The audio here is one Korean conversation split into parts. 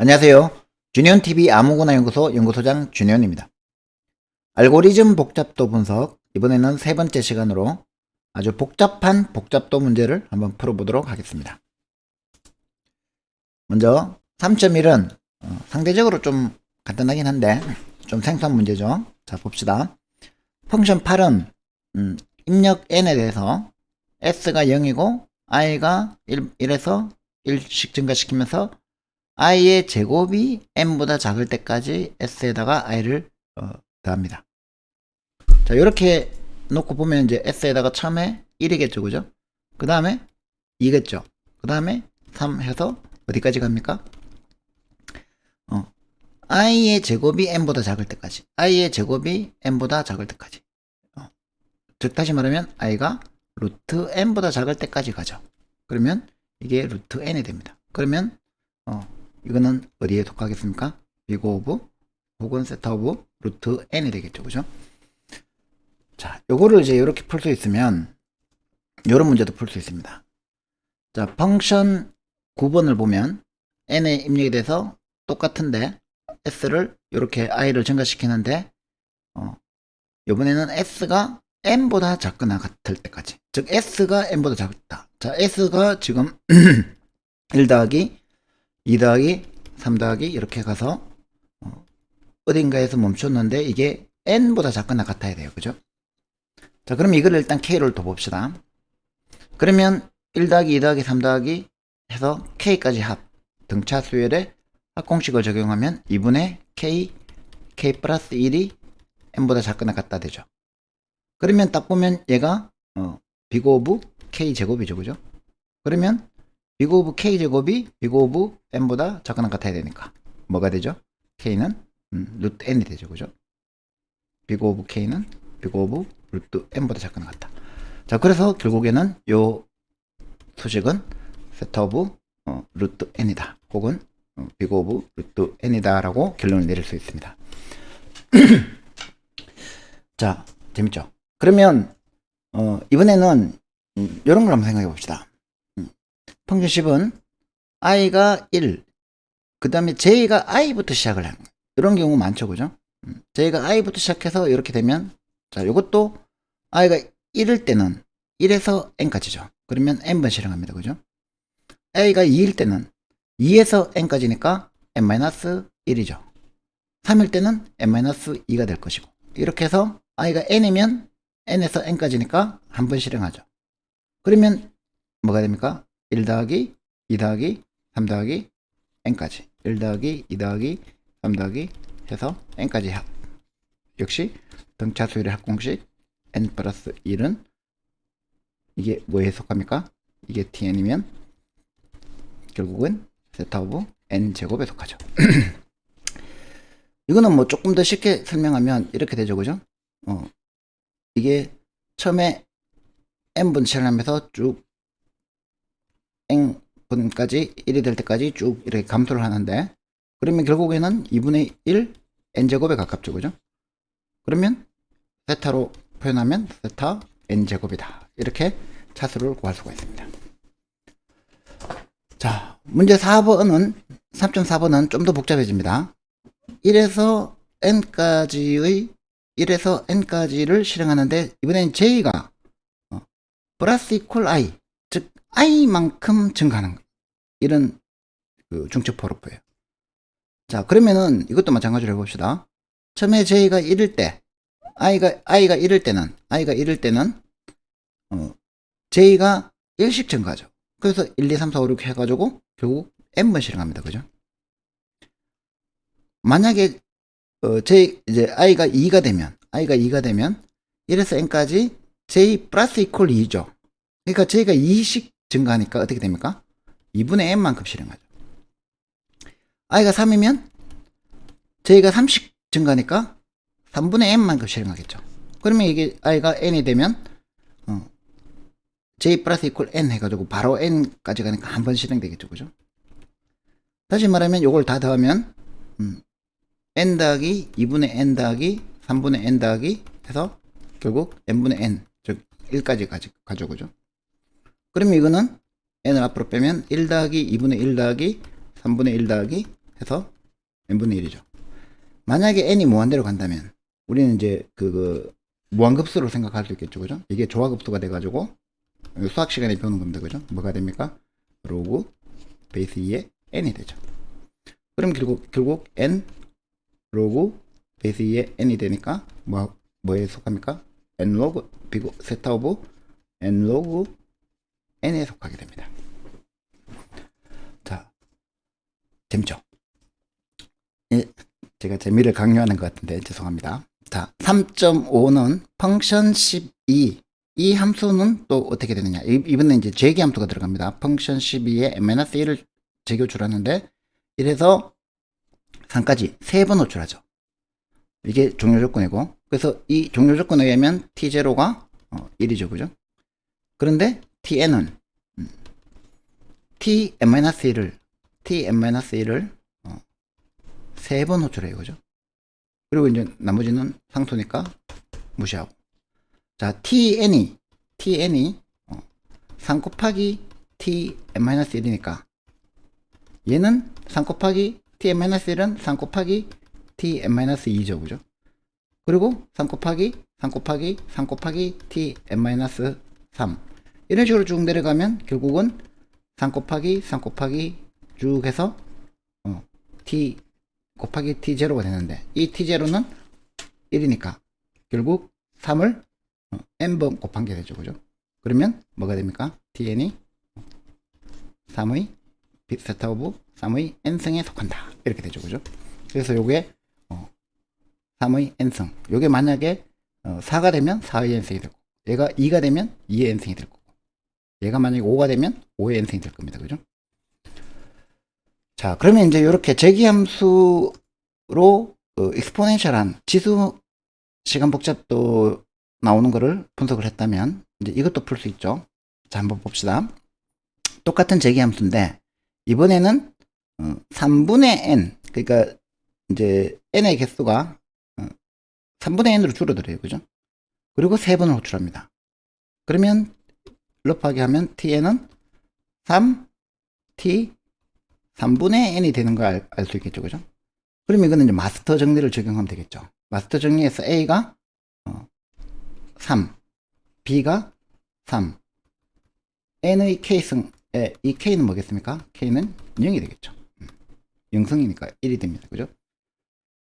안녕하세요. 주니언TV 아무거나 연구소 연구소장 주니언입니다. 알고리즘 복잡도 분석, 이번에는 세 번째 시간으로 아주 복잡한 복잡도 문제를 한번 풀어보도록 하겠습니다. 먼저 3.1은 어, 상대적으로 좀 간단하긴 한데 좀 생소한 문제죠. 자 봅시다. 펑션 8은 음, 입력 n에 대해서 s가 0이고 i가 1, 1에서 1씩 증가시키면서 i의 제곱이 n보다 작을 때까지 s에다가 i를 어, 더합니다. 자 이렇게 놓고 보면 이제 s에다가 처음에 1이겠죠 그죠? 그 다음에 2겠죠 그 다음에 3 해서 어디까지 갑니까? 어, i의 제곱이 n보다 작을 때까지 i의 제곱이 n보다 작을 때까지 어, 즉 다시 말하면 i가 루트 n보다 작을 때까지 가죠 그러면 이게 루트 n이 됩니다 그러면 어, 이거는 어디에 속하겠습니까? 비고 오브 혹은 세타 오브 루트 n이 되겠죠 그죠? 자, 요거를 이제 이렇게 풀 수 있으면 요런 문제도 풀 수 있습니다. 자, 펑션 9번을 보면 n의 입력이 돼서 똑같은데 s를 이렇게 i를 증가시키는데 어, 요번에는 s가 n보다 작거나 같을 때까지 즉 s가 n보다 작다. 자, s가 지금 1 더하기 2 더하기 3 더하기 이렇게 가서 어, 어딘가에서 멈췄는데 이게 n보다 작거나 같아야 돼요. 그죠? 자, 그럼 이걸 일단 K를 더 봅시다. 그러면 1 더하기 2 더하기 3 더하기 해서 K까지 합. 등차 수열에 합공식을 적용하면 2분의 K, K 플러스 1이 N보다 작거나 같다 되죠. 그러면 딱 보면 얘가, 어, 비고 오브 K 제곱이죠. 그죠? 그러면 비고 오브 K 제곱이 비고 오브 N보다 작거나 같아야 되니까. 뭐가 되죠? K는, 음, 루트 N이 되죠. 그죠? 비고 오브 K는 비고 오브 루트 n보다 작거나 같다. 자, 그래서 결국에는 요 수식은 세타 오브 어, 루트 n이다. 혹은 어, 비고 오브 루트 n이다라고 결론을 내릴 수 있습니다. 자, 재밌죠? 그러면 어, 이번에는 음, 이런 걸 한번 생각해 봅시다. 10은 i가 1, 그 다음에 j가 i부터 시작을 거예요. 이런 경우 많죠, 그죠? 음, j가 i부터 시작해서 이렇게 되면 자, 이것도 i가 1일 때는 1에서 n까지죠. 그러면 n번 실행합니다. 그죠? a가 2일 때는 2에서 n까지니까 n-1이죠. 3일 때는 n-2가 될 것이고 이렇게 해서 i가 n이면 n에서 n까지니까 한 번 실행하죠. 그러면 뭐가 됩니까? 1 더하기 2 더하기 3 더하기 n까지 1 더하기 2 더하기 3 더하기 해서 n까지 합. 역시 등차 수열의 합공식 n 플러스 1은 이게 뭐에 속합니까? 이게 tn이면 결국은 세타 오브 n 제곱에 속하죠. 이거는 뭐 조금 더 쉽게 설명하면 이렇게 되죠, 그죠? 어, 이게 처음에 n분 실행하면서 쭉 n분까지 1이 될 때까지 쭉 이렇게 감소를 하는데 그러면 결국에는 2분의 1 n 제곱에 가깝죠, 그죠? 그러면 세타로 표현하면 세타 n 제곱이다. 이렇게 차수를 구할 수가 있습니다. 자, 문제 4번은 3.4번은 좀 더 복잡해집니다. 1에서 n까지의 1에서 n까지를 실행하는데 이번엔 j가 어, 플러스 이퀄 i 즉 i만큼 증가하는 이런 그 중첩 포로프예요. 자, 그러면은 이것도 마찬가지로 해봅시다. 처음에 j가 1일 때 i가 i가 1일 때는 i가 1일 때는 어, j가 1씩 증가하죠. 그래서 1, 2, 3, 4, 5, 6 해가지고 결국 n번 실행합니다. 그죠? 만약에 어, j 이제 i가 2가 되면 i가 2가 되면 1에서 n까지 j 플러스 이퀄 2죠. 그러니까 j가 2씩 증가하니까 어떻게 됩니까? 2분의 n만큼 실행하죠. i가 3이면 j가 3씩 증가하니까 3분의 n만큼 실행하겠죠. 그러면 이게 i가 n이 되면 어, j 플러스 이퀄 n 해가지고 바로 n까지 가니까 한 번 실행되겠죠. 그죠? 다시 말하면 이걸 다 더하면 음, n 더하기 2분의 n 더하기 3분의 n 더하기 해서 결국 n분의 n 즉 1까지 가지, 가죠. 그러면 이거는 n을 앞으로 빼면 1 더하기 2분의 1 더하기 3분의 1 더하기 해서 n분의 1이죠. 만약에 n이 무한대로 간다면 우리는 이제 그, 그 무한급수로 생각할 수 있겠죠. 그죠? 이게 조화급수가 돼가지고 수학 시간에 배우는 겁니다. 그죠? 뭐가 됩니까? 로그 베이스 2의 n이 되죠. 그럼 결국, 결국 n 로그 베이스 2의 n이 되니까 뭐, 뭐에 속합니까? n 로그 비고 세타 오브 n 로그 n에 속하게 됩니다. 자, 재밌죠? 예, 제가 재미를 강요하는 것 같은데 죄송합니다. 자, 3.5는 펑션 12. 이 함수는 또 어떻게 되느냐? 이- 이번에 이제 제기 함수가 들어갑니다. 펑션 12에 n-1을 제교출하는데 이래서 3까지 세번 호출하죠. 이게 종료 조건이고 그래서 이 종료 조건에 의하면 t0가 1이죠. 그죠? 그런데 tn은 음, tn-1을 tn-1을 세번 호출해요. 그죠? 그리고 이제 나머지는 상수니까 무시하고. 자, tn이, tn이 어, 3 곱하기 tn-1이니까 얘는 3 곱하기 tn-1은 3 곱하기 tn-2죠. 그죠? 그리고 3 곱하기 3 곱하기 3 곱하기 tn-3 이런 식으로 쭉 내려가면 결국은 3 곱하기 3 곱하기 쭉 해서 어, t 곱하기 t0가 되는데 이 t0는 1이니까 결국 3을 어, n번 곱한 게 되죠. 그죠? 그러면 뭐가 됩니까? tn이 3의 세타 오브 3의 n승에 속한다. 이렇게 되죠. 그죠? 그래서 요게 어, 3의 n승. 요게 만약에 어, 4가 되면 4의 n승이 되고 얘가 2가 되면 2의 n승이 될 거고 얘가 만약에 5가 되면 5의 n승이 될 겁니다. 그죠? 자, 그러면 이제 이렇게 제기함수로 어, 익스포넨셜한 지수 시간 복잡도 나오는 거를 분석을 했다면 이제 이것도 풀 수 있죠. 자, 한번 봅시다. 똑같은 제기함수인데 이번에는 어, 3분의 n 그러니까 이제 n의 개수가 어, 3분의 n으로 줄어들어요. 그죠? 그리고 3번을 호출합니다. 그러면 럽하게 하면 tn은 3 t 3분의 n이 되는 걸 알수 있겠죠. 그죠? 그럼 이거는 이제 마스터 정리를 적용하면 되겠죠. 마스터 정리에서 a가 어, 3, b가 3, n의 k승, 에, 이 k는 뭐겠습니까? k는 0이 되겠죠. 음, 0승이니까 1이 됩니다. 그죠?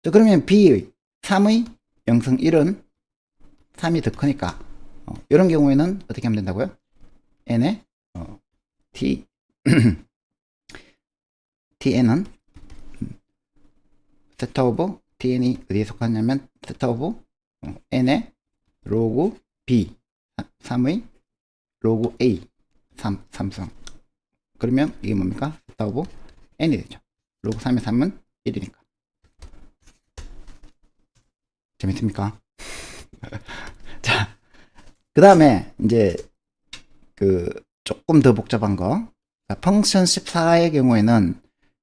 자, 그러면 b의 3의 0승 1은 3이 더 크니까 어, 이런 경우에는 어떻게 하면 된다고요? N의 어, t tn은 음, 세타 오브 tn이 어디에 속하냐면 세타 오브 어, n의 로그 b 3의 로그 a 3, 삼성 그러면 이게 뭡니까? 세타 오브 n이 되죠. 로그 3의 3은 1이니까 재밌습니까? 자, 그 다음에 이제 그 조금 더 복잡한 거 자, 펑션 14의 경우에는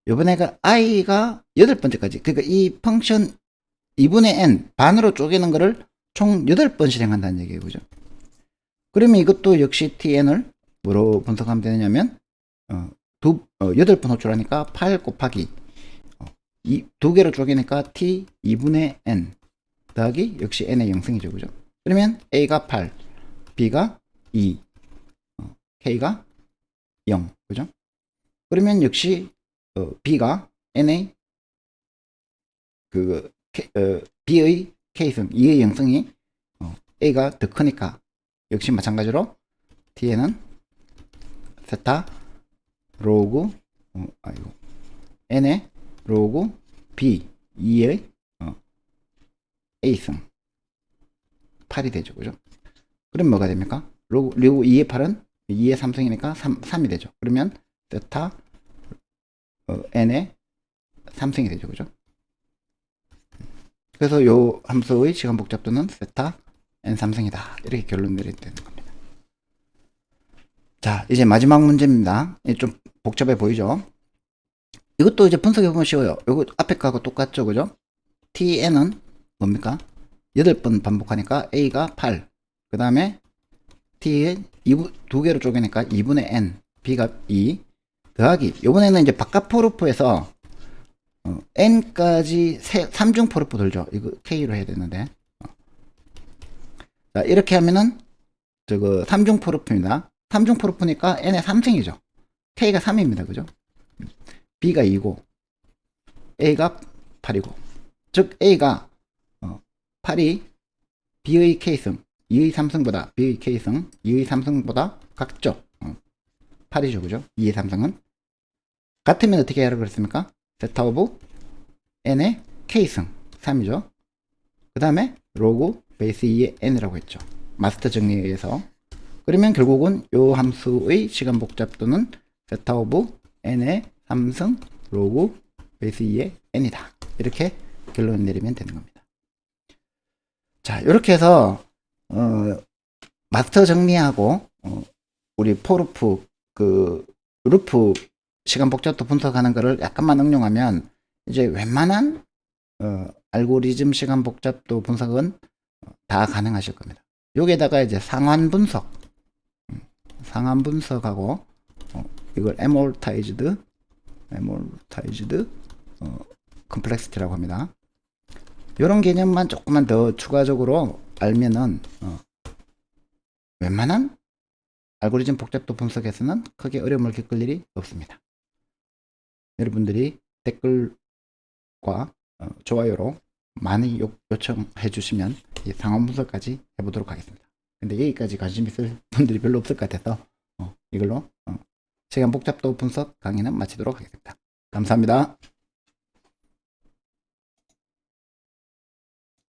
요번에가 i가 여덟 번째까지 그러니까 이 펑션 2분의 n 반으로 쪼개는 거를 총 8번 실행한다는 얘기예요. 그죠? 그러면 이것도 역시 tn을 뭐로 분석하면 되느냐면 어, 두, 어, 8번 호출하니까 8 곱하기 어, 이, 두 개로 쪼개니까 t 2분의 n 더하기 역시 n의 영승이죠. 그죠? 그러면 a가 8, b가 2, 어, k가 0. 그죠? 그러면 역시 어, b가 n의 그 K, 어, b의 k승, 2의 영승이 어, a가 더 크니까 역시 마찬가지로 t에는 세타 로그 어, 아이고 n의 로그 b 2의 어, a승 8이 되죠. 그죠? 그럼 뭐가 됩니까? 로그, 로그 2의 8은 2의 3승이니까 3, 3이 되죠. 그러면 세타 어, n의 3승이 되죠. 그죠? 그래서 요 함수의 시간 복잡도는 세타 n 3승이다. 이렇게 결론 내리게 되는 겁니다. 자, 이제 마지막 문제입니다. 좀 복잡해 보이죠? 이것도 이제 분석해보면 쉬워요. 이거 앞에 거하고 똑같죠. 그죠? tn은 뭡니까? 8번 반복하니까 a가 8. 그 다음에 t의 2부, 두 개로 쪼개니까 2분의 n, b가 2 더하기 요번에는 이제 바깥 포르프에서 어, n까지 세, 3중 포르프 돌죠. 이거 k로 해야 되는데. 어. 자, 이렇게 하면은 저거 3중 포르프입니다. 3중 포르프니까 n의 3승이죠. k가 3입니다. 그죠? b가 2고 a가 8이고 즉 a가 어, 8이 b의 k승 2의 3승보다 b의 k승 2의 3승보다 각죠. 어, 8이죠. 그죠? 2의 3승은 같으면 어떻게 하라고 그랬습니까? 세타 오브 n의 k승 3이죠. 그 다음에 로그 베이스 2의 n이라고 했죠. 마스터 정리에 의해서 그러면 결국은 요 함수의 시간 복잡도는 세타 오브 n의 3승 로그 베이스 2의 n이다. 이렇게 결론 내리면 되는 겁니다. 자, 이렇게 해서 어, 마스터 정리하고 어, 우리 포르프 그 루프 시간 복잡도 분석하는 거를 약간만 응용하면 이제 웬만한 어, 알고리즘 시간 복잡도 분석은 다 가능하실 겁니다. 여기에다가 이제 상환 분석, 음, 상환 분석하고 어, 이걸 amortized, amortized 어, complexity라고 합니다. 이런 개념만 조금만 더 추가적으로 알면은 어, 웬만한 알고리즘 복잡도 분석에서는 크게 어려움을 겪을 일이 없습니다. 여러분들이 댓글과 어, 좋아요로 많이 요, 요청해 주시면 이 상황 분석까지 해보도록 하겠습니다. 근데 여기까지 관심 있을 분들이 별로 없을 것 같아서 어, 이걸로 어, 시간 복잡도 분석 강의는 마치도록 하겠습니다. 감사합니다.